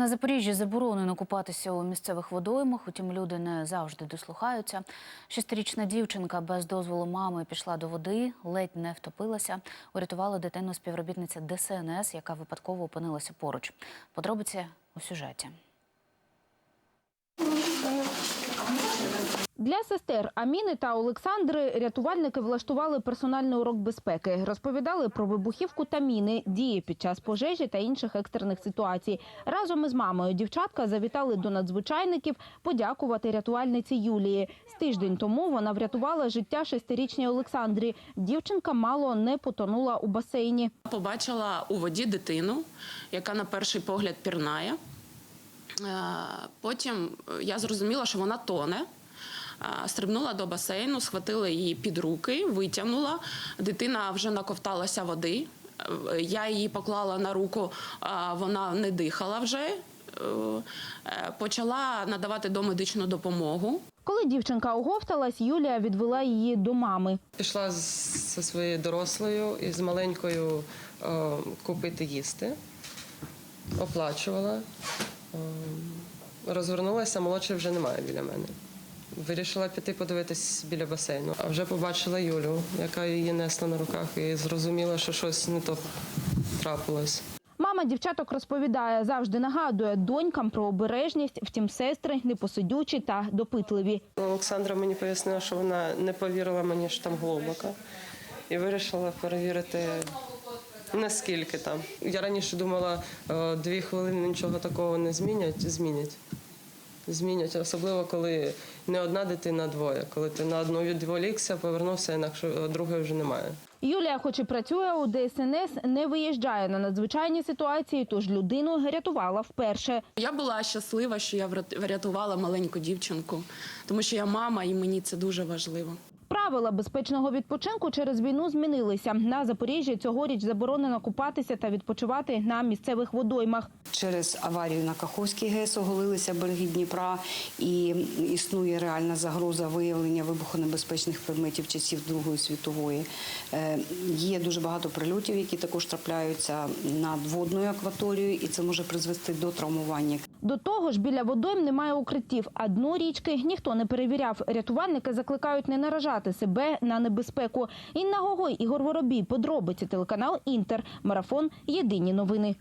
На Запоріжжі заборонено купатися у місцевих водоймах, утім люди не завжди дослухаються. Шестирічна дівчинка без дозволу мами пішла до води, ледь не втопилася. Урятувала дитину співробітниця ДСНС, яка випадково опинилася поруч. Подробиці у сюжеті. Для сестер Аміни та Олександри рятувальники влаштували персональний урок безпеки. Розповідали про вибухівку та міни, дії під час пожежі та інших екстрених ситуацій. Разом із мамою дівчатка завітали до надзвичайників подякувати рятувальниці Юлії. З тиждень тому вона врятувала життя шестирічній Олександрі. Дівчинка мало не потонула у басейні. Побачила у воді дитину, яка на перший погляд пірнає. Е, Потім е, я зрозуміла, що вона тоне. Стрибнула до басейну, схватила її під руки, витягнула. Дитина вже наковталася води. Е, Я її поклала на руку, вона не дихала вже. Е, Почала надавати домедичну допомогу. Коли дівчинка оговталась, Юлія відвела її до мами. Пішла з- зі своєю дорослою і з маленькою е, купити їсти, оплачувала. Е, розвернулася, молодшої вже немає біля мене. Вирішила піти подивитись біля басейну. А вже побачила Юлю, яка її несла на руках, і зрозуміла, що щось не то трапилось. Мама дівчаток розповідає, завжди нагадує донькам про обережність, втім сестри непосидючі та допитливі. Олександра мені пояснила, що вона не повірила мені, що там глибоко, і вирішила перевірити. Наскільки там. Я раніше думала, е, дві хвилини нічого такого не змінять. Змінять. Змінять, особливо коли не одна дитина, а двоє. Коли ти на одну відволікся, повернувся, інакше другої вже немає. Юлія, хоч і працює у ДСНС, не виїжджає на надзвичайні ситуації, тож людину рятувала вперше. Я була щаслива, що я врят- врятувала маленьку дівчинку, тому що я мама, і мені це дуже важливо. Правила безпечного відпочинку через війну змінилися. На Запоріжжі цьогоріч заборонено купатися та відпочивати на місцевих водоймах. Через аварію на Каховський ГЕС оголилися береги Дніпра, і існує реальна загроза виявлення вибухонебезпечних предметів часів Другої світової. Е, Є дуже багато прильотів, які також трапляються над водною акваторією, і це може призвести до травмування. До того ж, біля водойм немає укриттів, а дно річки ніхто не перевіряв. Рятувальники закликають не наражати себе на небезпеку. Інна Гогой, Ігор Воробій, подробиці телеканал Інтер, марафон Єдині новини.